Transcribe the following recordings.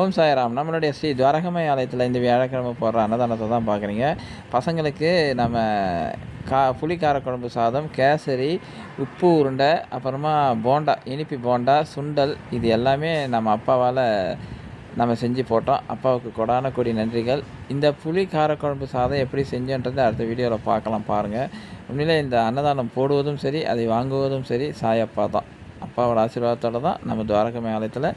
ஓம் சாய்ராம். நம்மளுடைய ஸ்ரீ துவாரகமய ஆலயத்தில் இந்த வியாழக்கிழமை போடுற அன்னதானத்தை தான் பார்க்குறீங்க. பசங்களுக்கு நம்ம கா புளி காரக்குழம்பு சாதம் கேசரி உப்பு உருண்டை அப்புறமா போண்டா இனிப்பு போண்டா சுண்டல் இது எல்லாமே நம்ம அப்பாவால் நம்ம செஞ்சு போட்டோம். அப்பாவுக்கு கொடான கொடி நன்றிகள். இந்த புளி காரக்குழம்பு சாதம் எப்படி செஞ்சோன்றதை அடுத்த வீடியோவில் பார்க்கலாம் பாருங்கள் உண்மையிலே இந்த அன்னதானம் போடுவதும் சரி அதை வாங்குவதும் சரி சாயப்பா தான். அப்பாவோட ஆசீர்வாதத்தோடு தான் நம்ம துவாரகமே ஆலயத்தில்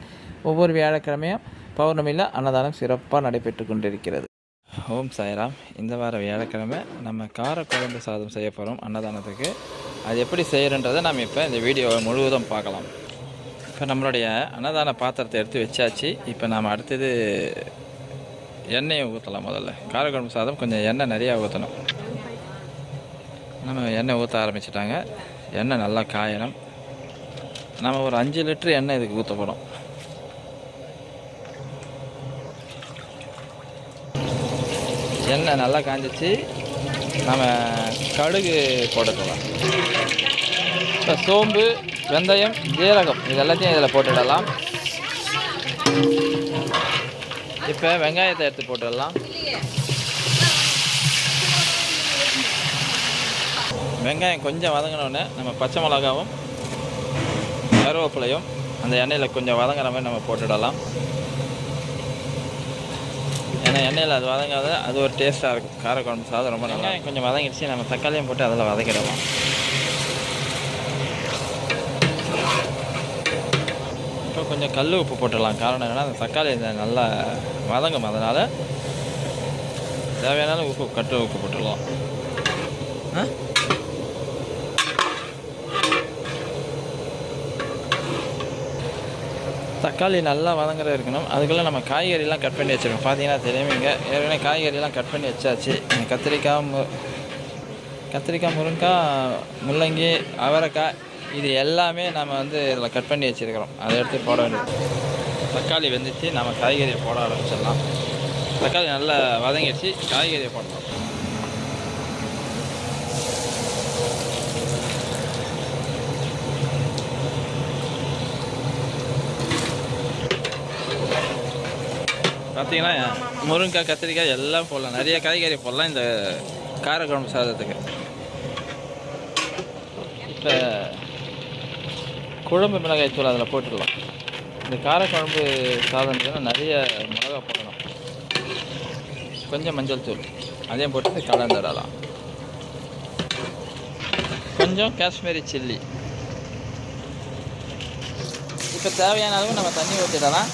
ஒவ்வொரு வியாழக்கிழமையும் பௌர்ணமியில் அன்னதானம் சிறப்பாக நடைபெற்று கொண்டிருக்கிறது. ஓம் சாய்ராம். இந்த வார வியாழக்கிழமை நம்ம காரக்குழம்பு சாதம் செய்ய போகிறோம் அன்னதானத்துக்கு. அது எப்படி செய்கிறன்றதை நம்ம இப்போ இந்த வீடியோவை முழுவதும் பார்க்கலாம். இப்போ நம்மளுடைய அன்னதான பாத்திரத்தை எடுத்து வச்சாச்சு. இப்போ நாம் அடுத்தது எண்ணெயை ஊற்றலாம் முதல்ல. காரக்குழம்பு சாதம் கொஞ்சம் எண்ணெய் நிறையா ஊற்றணும். நம்ம எண்ணெய் ஊற்ற ஆரம்பிச்சிட்டாங்க. எண்ணெய் நல்லா காயணும். நம்ம ஒரு அஞ்சு லிட்டரு எண்ணெய் இதுக்கு ஊற்ற போகிறோம் எண்ணெய் நல்லா காஞ்சிச்சு. நம்ம கடுகு போட்டுக்கலாம். இப்போ சோம்பு வெந்தயம் ஜீரகம் இது எல்லாத்தையும் இதில் போட்டுடலாம். இப்போ வெங்காயத்தை எடுத்து போட்டுடலாம். வெங்காயம் கொஞ்சம் வதங்கினோடனே நம்ம பச்சை மிளகாவும் கருவேப்பிலையும் அந்த எண்ணெயில் கொஞ்சம் வதங்குற மாதிரி நம்ம போட்டுடலாம். ஏன்னா எண்ணெயில் அது வதங்காத அது ஒரு டேஸ்ட்டாக இருக்கும். காரக்குழம்பு சாதம் ரொம்ப நல்லா கொஞ்சம் வதங்கிடுச்சு நம்ம தக்காளியும் போட்டு அதில் வதக்கிடலாம். இப்போ கொஞ்சம் கல் உப்பு போட்டுடலாம். காரணம் என்னென்னா அந்த தக்காளி நல்லா வதங்கும். அதனால் தேவையான உப்பு கட்டு உப்பு போட்டுடலாம். ஆ? தக்காளி நல்லா வதங்குற இருக்கணும். அதுக்குள்ளே நம்ம காய்கறிலாம் கட் பண்ணி வச்சிருக்கோம். பார்த்தீங்கன்னா தெரியுமீங்க ஏற்கனவே காய்கறிலாம் கட் பண்ணி வச்சாச்சு. கத்திரிக்காய் மு கத்திரிக்காய் முருங்கைக்காய் முள்ளங்கி அவரைக்காய் இது எல்லாமே நம்ம வந்து இதில் கட் பண்ணி வச்சுருக்கிறோம். அதை எடுத்து போட வேண்டியது. தக்காளி வெந்துச்சு. நம்ம காய்கறியை போட ஆரம்பிச்சிடலாம். தக்காளி நல்லா வதங்கிடுச்சு. காய்கறியை போடலாம். பார்த்தீங்கன்னா முருங்கைக்காய் கத்திரிக்காய் எல்லாம் போடலாம். நிறைய காய்கறி போடலாம் இந்த காரக்குழம்பு சாதத்துக்கு. இப்போ குழம்பு மிளகாய் தூள் அதில் போட்டுடலாம் இந்த காரக்குழம்பு சாதம் நிறைய மிளகா போடணும். கொஞ்சம் மஞ்சள் தூள். அதையும் போட்டு கலந்துடலாம். கொஞ்சம் காஷ்மீரி சில்லி. இப்போ தேவையான அளவு நம்ம தண்ணி ஊற்றிடலாம்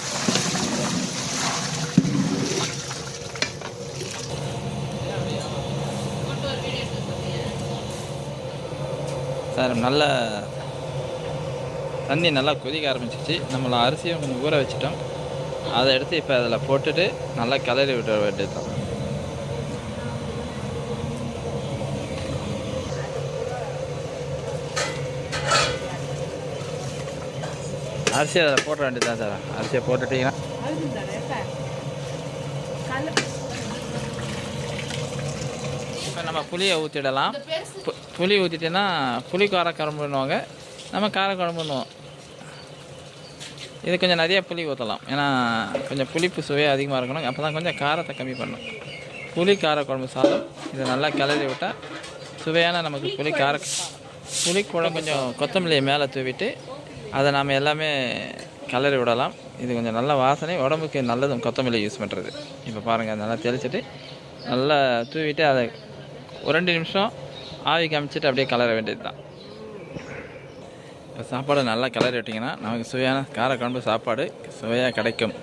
சார் நல்ல தண்ணி நல்லா கொதிக்க ஆரம்பிச்சிச்சு. நம்மள அரிசியும் கொஞ்சம் ஊற வச்சிட்டோம். அதை எடுத்து இப்போ அதில் போட்டுட்டு நல்லா கிளறி விட வேண்டியது தான். அரிசி அதில் போட்ட வேண்டியது தான் சார். அரிசியை போட்டுட்டிங்கன்னா. இப்போ நம்ம புளியை ஊற்றிடலாம் புளி ஊற்றிட்டேன்னா புளி காரக்குழம்புன்னுவாங்க நம்ம காரக்குழம்புன்னுவோம் இது கொஞ்சம் நிறையா புளி ஊற்றலாம் ஏன்னா கொஞ்சம் புளிப்பு சுவையாக அதிகமாக இருக்கணும். அப்போ தான் கொஞ்சம் காரத்தை கம்மி பண்ணணும். புளி காரக்குழம்பு சாதம். இதை நல்லா கிளறி விட்டால் சுவையான நமக்கு புளி கார புளி கூட கொஞ்சம் கொத்தமல்லியை மேலே தூவிட்டு அதை நாம் எல்லாமே கிளறி விடலாம். இது கொஞ்சம் நல்ல வாசனை. உடம்புக்கு நல்லதும் கொத்தமல்லி யூஸ் பண்ணுறது இப்போ பாருங்கள் நல்லா தெளிச்சிட்டு நல்லா தூவிட்டு அதை ஒரு ரெண்டு நிமிஷம் ஆவி காமிச்சிட்டு அப்படியே கலர வேண்டியது தான் இப்போ சாப்பாடு நல்லா கிளறி விட்டிங்கன்னா நமக்கு சுவையான காரக்குழம்பு சாப்பாடு சுவையாக கிடைக்கும்.